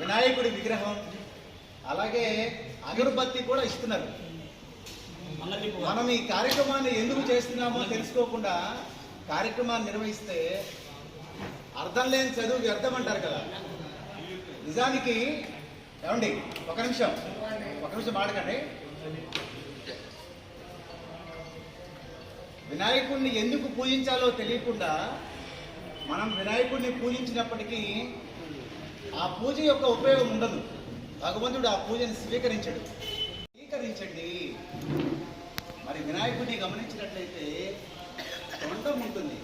వినాయకుడి విగ్రహం. అలాగే అగరబత్తి కూడా ఇస్తున్నారు. మనం ఈ కార్యక్రమాన్ని ఎందుకు చేస్తున్నామో తెలుసుకోకుండా కార్యక్రమాన్ని నిర్వహిస్తే అర్థం లేని చదువు వ్యర్థం అంటారు కదా. నిజానికి ఏమండి ఒక నిమిషం ఒక నిమిషం ఆడకండి. వినాయకుడిని ఎందుకు పూజించాలో తెలియకుండా మనం వినాయకుడిని పూజించినప్పటికీ ఆ పూజ యొక్క ఉపయోగం ఉండదు. భగవంతుడు ఆ పూజని స్వీకరించడు. స్వీకరించండి. మరి వినాయకుడిని గమనించినట్లయితే తొండం ఉంటుంది.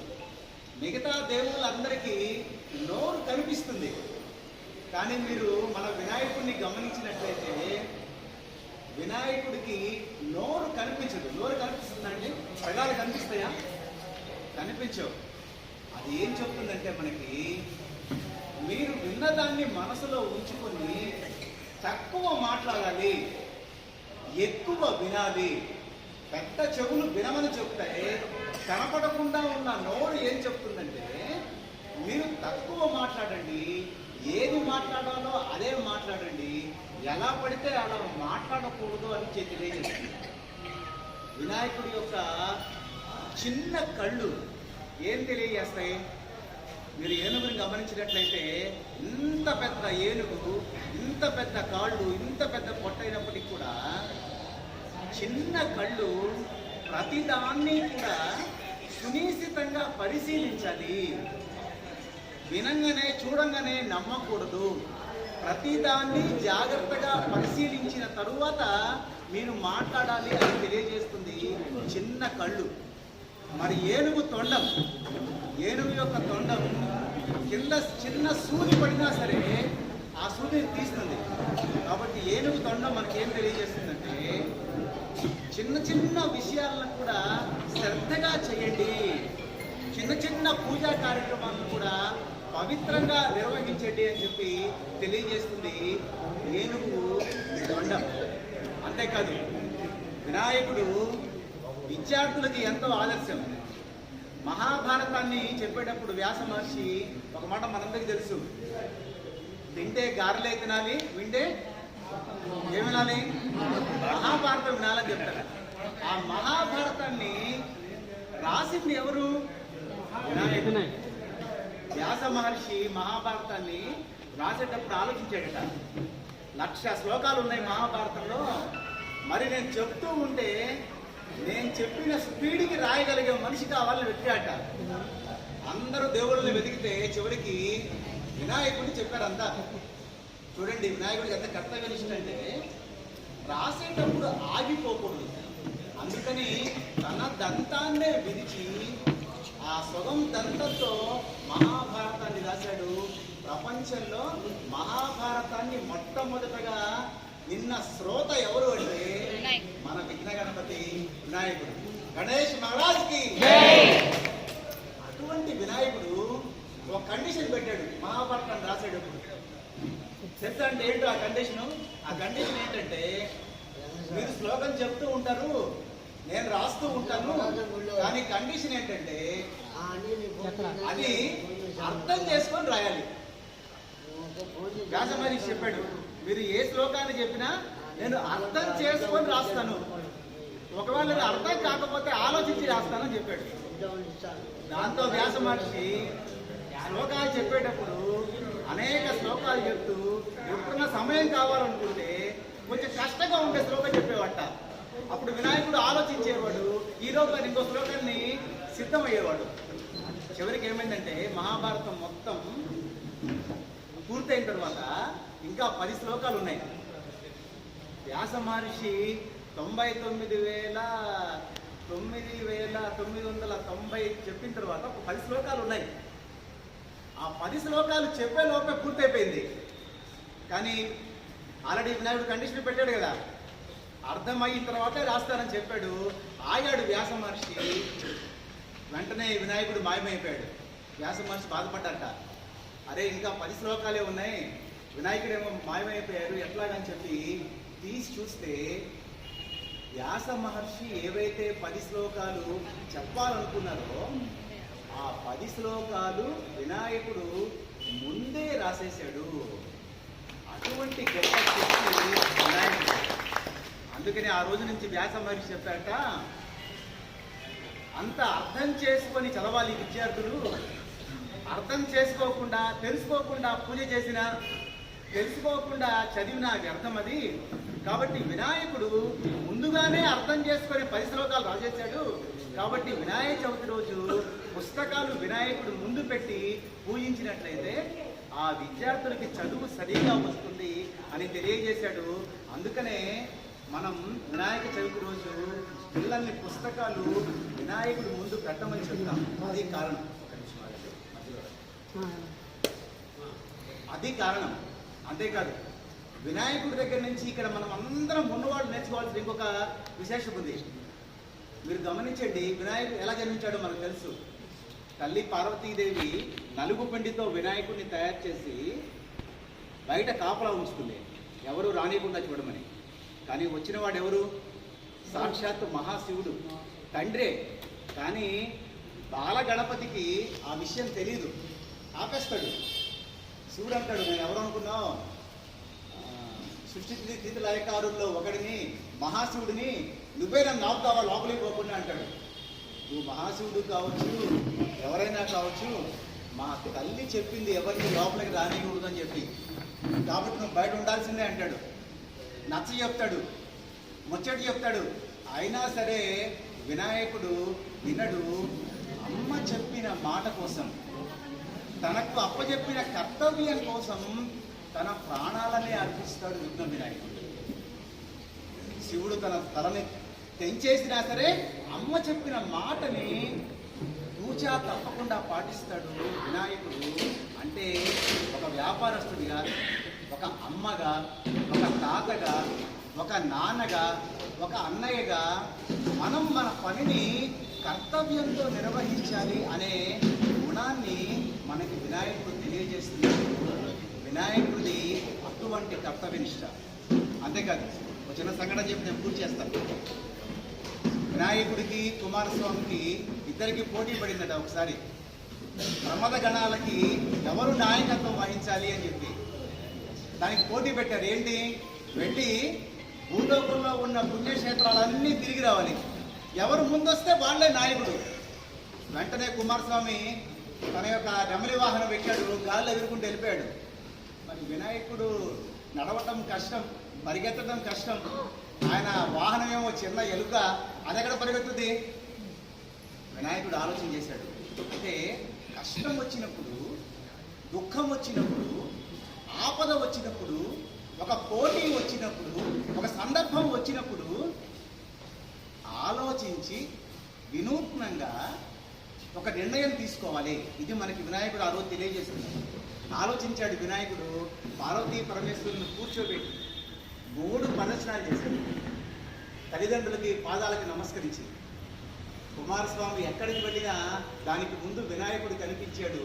మిగతా దేవుళ్ళందరికీ నోరు కనిపిస్తుంది. కానీ మీరు మన వినాయకుడిని గమనించినట్లయితే వినాయకుడికి నోరు కనిపించదు. నోరు కనిపిస్తుందండి? పెదాలు కనిపిస్తాయా? కనిపించవు. అది ఏం చెప్తుందంటే మనకి మీరు విన్నదాన్ని మనసులో ఉంచుకొని తక్కువ మాట్లాడాలి ఎక్కువ వినాలి. పెద్ద చెవులు వినమని చెప్తాయి కనపడకుండా ఉన్న నోరు ఏం చెప్తుందంటే మీరు తక్కువ మాట్లాడండి ఏది మాట్లాడాలో అదే మాట్లాడండి ఎలా పడితే అలా మాట్లాడకూడదు అని చెప్పి తెలియజేస్తుంది వినాయకుడి యొక్క చిన్న కళ్ళు ఏం తెలియజేస్తాయి? మీరు ఏనుగుని గమనించినట్లయితే ఇంత పెద్ద ఏనుగు ఇంత పెద్ద కాళ్ళు ఇంత పెద్ద పొట్టైనప్పటికీ కూడా చిన్న కళ్ళు ప్రతిదాన్ని కూడా సునిశ్చితంగా పరిశీలించాలి. వినంగానే చూడంగానే నమ్మకూడదు. ప్రతిదాన్ని జాగ్రత్తగా పరిశీలించిన తరువాత మీరు మాట్లాడాలి అని తెలియజేస్తుంది చిన్న కళ్ళు. మరి ఏనుగు తొండం ఏనుగు యొక్క తొండం కింద చిన్న సూది పడినా సరే ఆ సూదిని తీస్తుంది. కాబట్టి ఏనుగు తొండం మనకి ఏం తెలియజేస్తుందంటే చిన్న చిన్న విషయాలను కూడా శ్రద్ధగా చేయండి. చిన్న చిన్న పూజా కార్యక్రమాలను కూడా పవిత్రంగా నిర్వహించండి అని చెప్పి తెలియజేస్తుంది ఏనుగు తొండం. అంతేకాదు వినాయకుడు విద్యార్థులకి ఎంతో ఆదర్శం. మహాభారతాన్ని చెప్పేటప్పుడు వ్యాస మహర్షి ఒక మాట మనందరికీ తెలుసు. తింటే గారెలే తినాలి వింటే ఏం వినాలి? మహాభారతం వినాలని చెప్తారు. ఆ మహాభారతాన్ని రాసింది ఎవరు? వ్యాస మహర్షి మహాభారతాన్ని రాసేటప్పుడు ఆలోచించాడట. లక్ష శ్లోకాలు ఉన్నాయి మహాభారతంలో. మరి నేను చెప్తూ ఉంటే నేను చెప్పిన స్పీడ్కి రాయగలిగే మనిషి కావాలని వెతికాట అందరూ దేవుళ్ళని వెతికితే చివరికి వినాయకుడిని చెప్పారు అంతా చూడండి వినాయకుడికి ఎంత కర్తవ్యనిష్ట అంటే రాసేటప్పుడు ఆగిపోకూడదు. అందుకని తన దంతాన్నే విడిచి ఆ సొగం దంతంతో మహాభారతాన్ని రాశాడు. ప్రపంచంలో మహాభారతాన్ని మొట్టమొదటగా నిన్న శ్రోత ఎవరు అంటే మన విఘ్న గణపతి వినాయకుడు. గణేష్ మహారాజ్కి. అటువంటి వినాయకుడు ఒక కండిషన్ పెట్టాడు. మహాభారతాన్ని రాసేటప్పుడు. తెలుసా అంటే ఏంటో ఆ కండిషన్ ఆ కండిషన్ ఏంటంటే మీరు శ్లోకం చెప్తూ ఉంటారు నేను రాస్తూ ఉంటాను కానీ కండిషన్ ఏంటంటే అది అర్థం చేసుకొని రాయాలి. వ్యాసమహర్షి చెప్పాడు మీరు ఏ శ్లోకాన్ని చెప్పినా నేను అర్థం చేసుకొని రాస్తాను. ఒకవేళ నేను అర్థం కాకపోతే ఆలోచించి రాస్తానని చెప్పాడు. దాంతో వ్యాస మహర్షి శ్లోకాలు చెప్పేటప్పుడు అనేక శ్లోకాలు చెప్తూ ఎప్పుడున్న సమయం కావాలనుకుంటే కొంచెం కష్టంగా ఉండే శ్లోకం చెప్పేవాట. అప్పుడు వినాయకుడు ఆలోచించేవాడు ఈ రోజు ఇంకో శ్లోకాన్ని సిద్ధమయ్యేవాడు. చివరికి ఏమైందంటే మహాభారతం మొత్తం పూర్తయిన తర్వాత ఇంకా పది శ్లోకాలు ఉన్నాయి. వ్యాస మహర్షి తొంభై తొమ్మిది వేల తొమ్మిది వేల తొమ్మిది వందల తొంభై చెప్పిన తర్వాత ఒక పది శ్లోకాలు ఉన్నాయి. ఆ పది శ్లోకాలు చెప్పే లోపే పూర్తయిపోయింది. కానీ ఆల్రెడీ వినాయకుడు కండిషన్ పెట్టాడు కదా. అర్థమయిన తర్వాతే రాస్తానని చెప్పాడు. ఆగాడు వ్యాస మహర్షి. వెంటనే వినాయకుడు మాయమైపోయాడు. వ్యాస మహర్షి బాధపడ్డట. అరే ఇంకా పది శ్లోకాలే ఉన్నాయి. వినాయకుడేమో మాయమైపోయారు. ఎట్లాగని చెప్పి తీసి చూస్తే వ్యాస మహర్షి ఏవైతే పది శ్లోకాలు చెప్పాలనుకున్నారో ఆ పది శ్లోకాలు వినాయకుడు ముందే రాసేశాడు. అటువంటి గొప్ప శక్తి వినాయకుడు. అందుకని ఆ రోజు నుంచి వ్యాస మహర్షి చెప్పాట అంత అర్థం చేసుకొని చదవాలి విద్యార్థులు. అర్థం చేసుకోకుండా తెలుసుకోకుండా పూజ చేసిన తెలుసుకోకుండా చదివిన వ్యర్థం అది. కాబట్టి వినాయకుడు ముందుగానే అర్థం చేసుకొని పది శ్లోకాలు రాసేశాడు. కాబట్టి వినాయక చవితి రోజు పుస్తకాలు వినాయకుడు ముందు పెట్టి పూజించినట్లయితే ఆ విద్యార్థులకి చదువు సరిగా వస్తుంది అని తెలియజేశాడు. అందుకనే మనం వినాయక చవితి రోజు పిల్లల్ని పుస్తకాలు వినాయకుడు ముందు పెట్టమని చెప్తాం. అది కారణం. అది కారణం. అంతేకాదు వినాయకుడి దగ్గర నుంచి ఇక్కడ మనం అందరం ఉన్నవాళ్ళు నేర్చుకోవాల్సిన ఇంకొక విశేషం ఉంది. మీరు గమనించండి వినాయకుడు ఎలా జన్మించాడో మనకు తెలుసు. తల్లి పార్వతీదేవి నలుగు పిండితో వినాయకుడిని తయారు చేసి బయట కాపలా ఉంచుతుంది. ఎవరు రానియకుండా చూడమని. కానీ వచ్చిన వాడు ఎవరు? సాక్షాత్తు మహాశివుడు. తండ్రే కానీ బాలగణపతికి ఆ విషయం తెలియదు ఆపేస్తాడు. శివుడు అంటాడు నేను ఎవరనుకున్నావు సృష్టి స్థితి లయకారుల్లో ఒకడిని మహాశివుడిని నువ్వే నన్ను ఆపుతావా? లోపలికి పోకుండా అంటాడు. నువ్వు మహాశివుడు కావచ్చు ఎవరైనా కావచ్చు మా తల్లి చెప్పింది ఎవరిని లోపలికి రానివ్వదు అని చెప్పి. కాబట్టి నువ్వు బయట ఉండాల్సిందే అంటాడు. నచ్చ చెప్తాడు ముచ్చటి చెప్తాడు. అయినా సరే వినాయకుడు వినడు అమ్మ చెప్పిన మాట కోసం. తనకు అప్పచెప్పిన కర్తవ్యం కోసం తన ప్రాణాలనే అర్పిస్తాడు యుద్ధం వినాయకుడు శివుడు తన తలని తెంచేసినా సరే అమ్మ చెప్పిన మాటని తూచా తప్పకుండా పాటిస్తాడు వినాయకుడు. అంటే ఒక వ్యాపారస్తుడిగా ఒక అమ్మగా ఒక తాతగా ఒక నాన్నగా ఒక అన్నయ్యగా మనం మన పనిని కర్తవ్యంతో నిర్వహించాలి అనే గుణాన్ని మనకి వినాయకుడు తెలియజేస్తుంది. వినాయకుడిది అటువంటి కర్తవ్యనిష్ట. అంతేకాదు ఒక చిన్న సంఘటన చెప్పి నేను పూర్తి చేస్తాను. వినాయకుడికి కుమారస్వామికి ఇద్దరికి పోటీ పడిందట ఒకసారి. ప్రమద గణాలకి ఎవరు నాయకత్వం వహించాలి అని చెప్పి. దానికి పోటీ పెట్టారు. ఏంటి? వెళ్ళి భూలోకంలో ఉన్న పుణ్యక్షేత్రాలన్నీ తిరిగి రావాలి. ఎవరు ముందొస్తే వాళ్ళే నాయకుడు వెంటనే కుమారస్వామి తన యొక్క నెమలి వాహనం ఎక్కాడు గాల్లో ఎగురుకుంటూ వెళ్ళిపోయాడు. మరి వినాయకుడు నడవటం కష్టం పరిగెత్తడం కష్టం. ఆయన వాహనం ఏమో చిన్న ఎలుక అది ఎక్కడ పరిగెత్తుంది వినాయకుడు ఆలోచన చేశాడు. అంటే కష్టం వచ్చినప్పుడు దుఃఖం వచ్చినప్పుడు ఆపద వచ్చినప్పుడు ఒక పోటీ వచ్చినప్పుడు ఒక సందర్భం వచ్చినప్పుడు ఆలోచించి వినూత్నంగా ఒక నిర్ణయం తీసుకోవాలి. ఇది మనకి వినాయకుడు ఆ రోజు తెలియజేస్తున్నాడు ఆలోచించాడు వినాయకుడు పార్వతీ పరమేశ్వరుని కూర్చోబెట్టి మూడు ప్రదర్శనలు చేశాడు. తల్లిదండ్రులకి పాదాలకి నమస్కరించి కుమారస్వామి ఎక్కడికి వెళ్ళినా దానికి ముందు వినాయకుడు కనిపించాడు.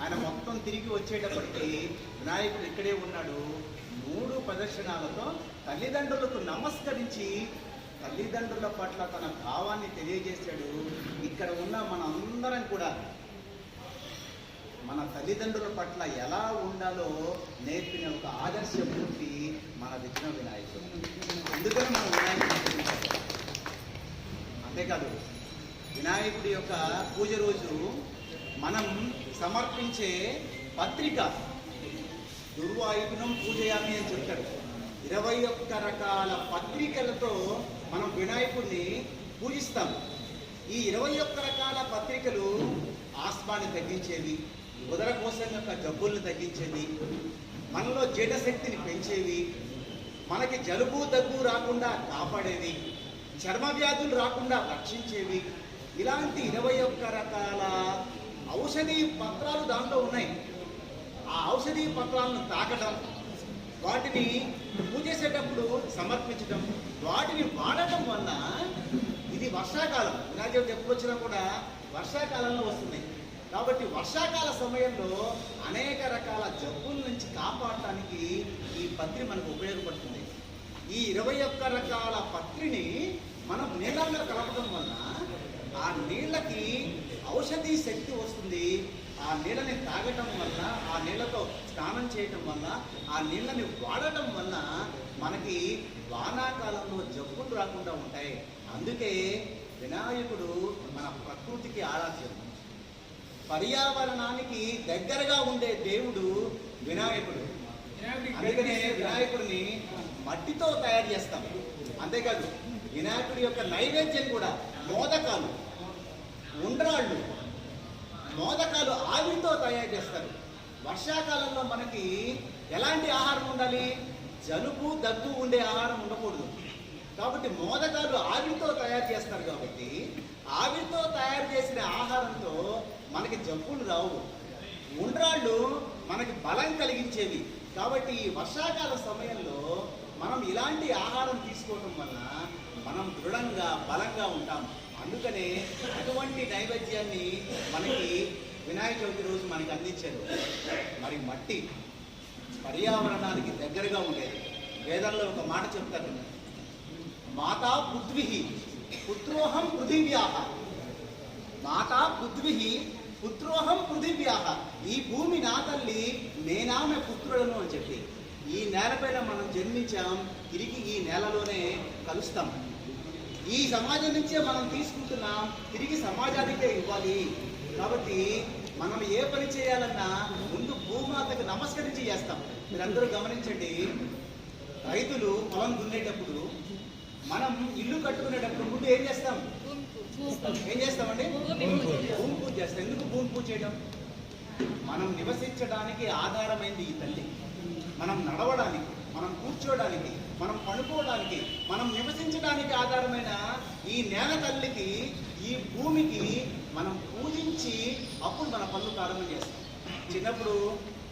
ఆయన మొత్తం తిరిగి వచ్చేటప్పటికి వినాయకుడు ఇక్కడే ఉన్నాడు. మూడు ప్రదర్శనాలతో తల్లిదండ్రులకు నమస్కరించి తల్లిదండ్రుల పట్ల తన భావాన్ని తెలియజేశాడు. ఇక్కడ ఉన్న మన అందరం కూడా మన తల్లిదండ్రుల పట్ల ఎలా ఉండాలో నేర్పిన ఒక ఆదర్శమూర్తి మన విఘ్న వినాయకుడు. అందుకని మనం వినాయకుడు అంతేకాదు వినాయకుడి యొక్క పూజ రోజు మనం సమర్పించే పత్రిక దుర్వాయుగుణం పూజయామి అని చెప్తాడు ఇరవై ఒక్క రకాల పత్రికలతో వినాయకుడిని పూజిస్తాం ఈ ఇరవై ఒక్క రకాల పత్రికలు ఆస్మాన్ని తగ్గించేవి ఉదర కోసం యొక్క జబ్బుల్ని తగ్గించేవి మనలో జడశక్తిని పెంచేవి మనకి జలుబు దగ్గు రాకుండా కాపాడేవి చర్మ వ్యాధులు రాకుండా రక్షించేవి. ఇలాంటి ఇరవై ఒక్క రకాల ఔషధి పత్రాలు దాంట్లో ఉన్నాయి. ఆ ఔషధీ పత్రాలను తాకడం వాటిని పూజ చేసేటప్పుడు సమర్పించడం వాటిని వాడటం వల్ల ఇది వర్షాకాలం. వినాయక ఎప్పుడు వచ్చినా కూడా వర్షాకాలంలో వస్తున్నాయి. కాబట్టి వర్షాకాల సమయంలో అనేక రకాల జబ్బుల నుంచి కాపాడటానికి ఈ పత్రి మనకు ఉపయోగపడుతుంది. ఈ ఇరవై ఒక్క రకాల పత్రిని మనం నీళ్ళందరూ కలపడం వల్ల ఆ నీళ్ళకి ఔషధి శక్తి వస్తుంది. ఆ నీళ్ళని తాగటం వల్ల ఆ నీళ్ళతో స్నానం చేయటం వల్ల ఆ నీళ్ళని వాడటం వల్ల మనకి వానాకాలంలో జబ్బులు రాకుండా ఉంటాయి. అందుకే వినాయకుడు మన ప్రకృతికి ఆరాధ్యం. పర్యావరణానికి దగ్గరగా ఉండే దేవుడు వినాయకుడు. అందుకనే వినాయకుడిని మట్టితో తయారు చేస్తాం. అంతేకాదు వినాయకుడి యొక్క నైవేద్యం కూడా మోదకాలు ఉండ్రాళ్ళు మోదకాలు ఆవిరితో తయారు చేస్తారు. వర్షాకాలంలో మనకి ఎలాంటి ఆహారం ఉండాలి? జలుబు దగ్గు ఉండే ఆహారం ఉండకూడదు. కాబట్టి మోదకాలు ఆవిరితో తయారు చేస్తారు కాబట్టి ఆవిరితో తయారు చేసిన ఆహారంతో మనకి జబ్బులు రావు. ఉండ్రాళ్ళు మనకి బలం కలిగించేవి. కాబట్టి ఈ వర్షాకాల సమయంలో మనం ఇలాంటి ఆహారం తీసుకోవడం వల్ల మనం దృఢంగా బలంగా ఉంటాం అందుకనే అటువంటి నైవేద్యాన్ని మనకి వినాయక చవితి రోజు మనకి అందించారు. మరి మట్టి పర్యావరణానికి దగ్గరగా ఉండేది. వేదంలో ఒక మాట చెప్తారు మాతా పృథ్వీ పుత్రోహం పృథివ్యాహ. మాతా పృథ్వీ పుత్రోహం పృథివ్యాహ. ఈ భూమి నా తల్లి నేనామె పుత్రులను అని చెప్పి ఈ నేలపైన మనం జన్మించాం తిరిగి ఈ నేలలోనే కలుస్తాం. ఈ సమాజం నుంచే మనం తీసుకుంటున్నాం తిరిగి సమాజానికే ఇవ్వాలి. కాబట్టి మనం ఏ పని చేయాలన్నా ముందు భూమాతకు నమస్కరించి చేస్తాం. మీరందరూ గమనించండి రైతులు పొలం దున్నేటప్పుడు మనం ఇల్లు కట్టుకునేటప్పుడు ముందు ఏం చేస్తాం? ఏం చేస్తామండి? భూమి పూజ చేస్తాం. ఎందుకు భూమి పూజ చేయడం? మనం నివసించడానికి ఆధారమైంది ఈ తల్లి. మనం నడవడానికి. మనం కూర్చోడానికి మనం పడుకోవడానికి మనం నివసించడానికి ఆధారమైన ఈ నేల తల్లికి ఈ భూమికి మనం పూజించి అప్పుడు మన పనులు ప్రారంభం చేస్తాం. చిన్నప్పుడు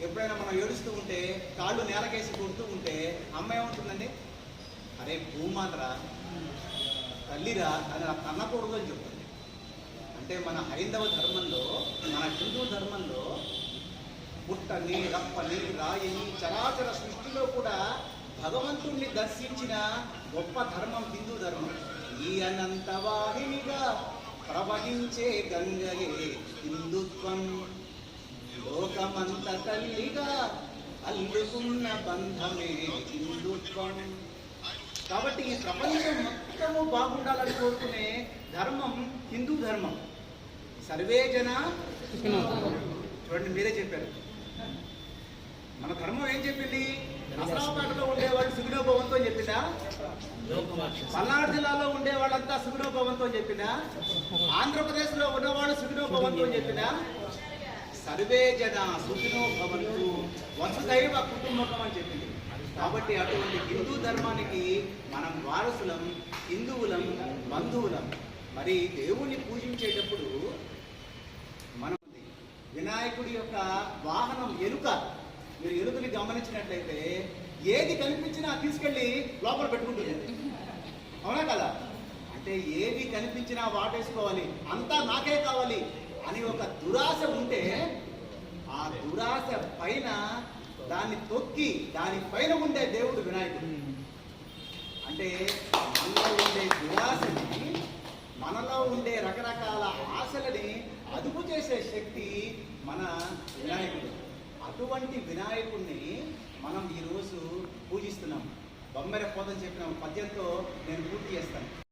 ఎప్పుడైనా మనం ఏడుస్తూ ఉంటే కాళ్ళు నేలకేసి కొడుతూ ఉంటే అమ్మ ఏమంటుందండి అరే భూమాతరా తల్లిరా అని నాకు అన్నకూడదు అని చెప్తుంది. అంటే మన హైందవ ధర్మంలో మన హిందూ ధర్మంలో పుట్టని రప్పని రాయిని చరాచర సృష్టిలో కూడా భగవంతుణ్ణి దర్శించిన గొప్ప ధర్మం హిందూ ధర్మం. ఈ అనంత వాహినిగా ప్రవహించే గంగయే హిందుత్వం. లోకమంత తల్లిగా అల్లుకున్న బంధమే హిందుత్వం. కాబట్టి ఈ ప్రపంచం మొత్తము బాగుండాలని కోరుకునే ధర్మం హిందూ ధర్మం. సర్వే జన చూడండి మీరే చెప్పారు. మన ధర్మం ఏం చెప్పింది? నసరావుపేటలో ఉండేవాళ్ళు సుగుణోభవంతో అని చెప్పిందా? పల్నాడు జిల్లాలో ఉండే వాళ్ళంతా సుగుణోభవంతో అని చెప్పిందా? ఆంధ్రప్రదేశ్లో ఉన్నవాళ్ళు సుగుణోభవంతో అని చెప్పిందా? సర్వే జన సుఖినో భవంతు వసుదైవ కుటుంబకం అని చెప్పింది. కాబట్టి అటువంటి హిందూ ధర్మానికి మనం వారసులం హిందువులం బంధువులం. మరి దేవుణ్ణి పూజించేటప్పుడు మనం వినాయకుడి యొక్క వాహనం ఎలుక మీరు ఎలుకని గమనించినట్లయితే ఏది కనిపించినా తీసుకెళ్ళి లోపల పెట్టుకుంటుంది. అవునా కదా? అంటే ఏది కనిపించినా వాటేసుకోవాలి. అంతా నాకే కావాలి అని ఒక దురాశ ఉంటే ఆ దురాశ పైన దాన్ని తొక్కి దాని పైన ఉండే దేవుడు వినాయకుడు. అంటే మనలో ఉండే దురాశని మనలో ఉండే రకరకాల ఆశలని అదుపు చేసే శక్తి మన వినాయకుడు. అటువంటి వినాయకుడిని మనం ఈరోజు పూజిస్తున్నాం. బొమ్మెర పోదని చెప్పిన పద్యంతో నేను పూర్తి చేస్తాను.